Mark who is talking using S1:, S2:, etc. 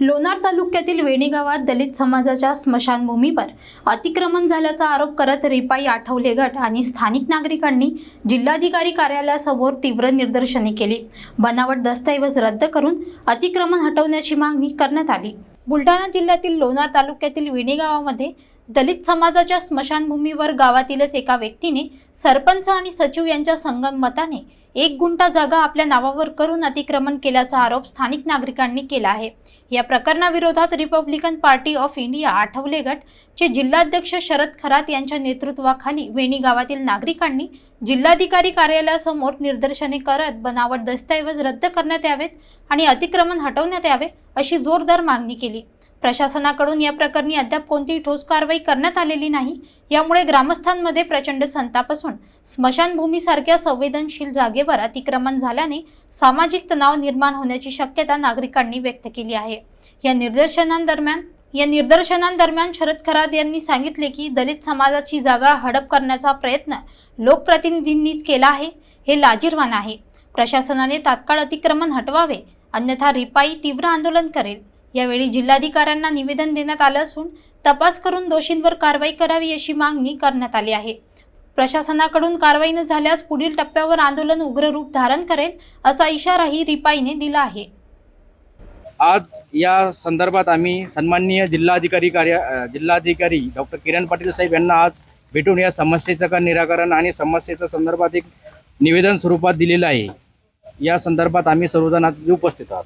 S1: लोणार तालुक्यातील वेणी गावात दलित समाजाच्या स्मशानभूमीवर अतिक्रमण झाल्याचा आरोप करत रिपाई आठवले गट आणि स्थानिक नागरिकांनी जिल्हाधिकारी कार्यालयासमोर तीव्र निदर्शने केली. बनावट दस्तऐवज रद्द करून अतिक्रमण हटवण्याची मागणी करण्यात आली. बुलढाणा जिल्ह्यातील लोणार तालुक्यातील विणी गावामध्ये दलित समाजाच्या स्मशानभूमीवर गावातीलच एका व्यक्तीने सरपंच आणि सचिव यांच्या संगमताने एक गुंठा जागा आपल्या नावावर करून अतिक्रमण केल्याचा आरोप स्थानिक नागरिकांनी केला आहे. या प्रकरणाविरोधात Republican party of India Athawale गट चे जिल्हाध्यक्ष शरद खरात यांच्या नेतृत्वाखाली वेणी गावातील नागरिकांनी जिल्हाधिकारी कार्यालयासमोर निदर्शने करत बनावट दस्तऐवज रद्द करण्यात यावेत आणि अतिक्रमण हटवण्यात यावे अशी जोरदार मागणी केली. प्रशासनाकडून या प्रकरणी अद्याप कोणतीही ठोस कारवाई करण्यात आलेली नाही. यामुळे ग्रामस्थांमध्ये प्रचंड संताप असून स्मशानभूमीसारख्या संवेदनशील जागेवर अतिक्रमण झाल्याने सामाजिक तणाव निर्माण होण्याची शक्यता नागरिकांनी व्यक्त केली आहे. या निदर्शनांदरम्यान या निदर्शनांदरम्यान शरद खरात यांनी सांगितले की दलित समाजाची जागा हडप करण्याचा प्रयत्न लोकप्रतिनिधींनीच केला आहे हे लाजीरवान आहे. प्रशासनाने तात्काळ अतिक्रमण हटवावे अन्यथा रिपाई तीव्र आंदोलन करेल. यावेळी जिल्हाधिकाऱ्यांना निवेदन देण्यात आलं असून तपास करून दोषींवर कारवाई करावी अशी मागणी करण्यात आली आहे. प्रशासनाकडून कारवाई न झाल्यास पुढील टप्प्यावर आंदोलन उग्र रूप धारण करेल असा इशाराही रिपाईने दिला आहे.
S2: आज या संदर्भात आम्ही सन्माननीय जिल्हाधिकारी कार्य जिल्हाधिकारी डॉक्टर किरण पाटील साहेब यांना आज भेटून या समस्येचं का निराकरण आणि समस्येच्या संदर्भात एक निवेदन स्वरूपात दिलेलं आहे. या संदर्भात आम्ही सर्वजण आज उपस्थित आहोत.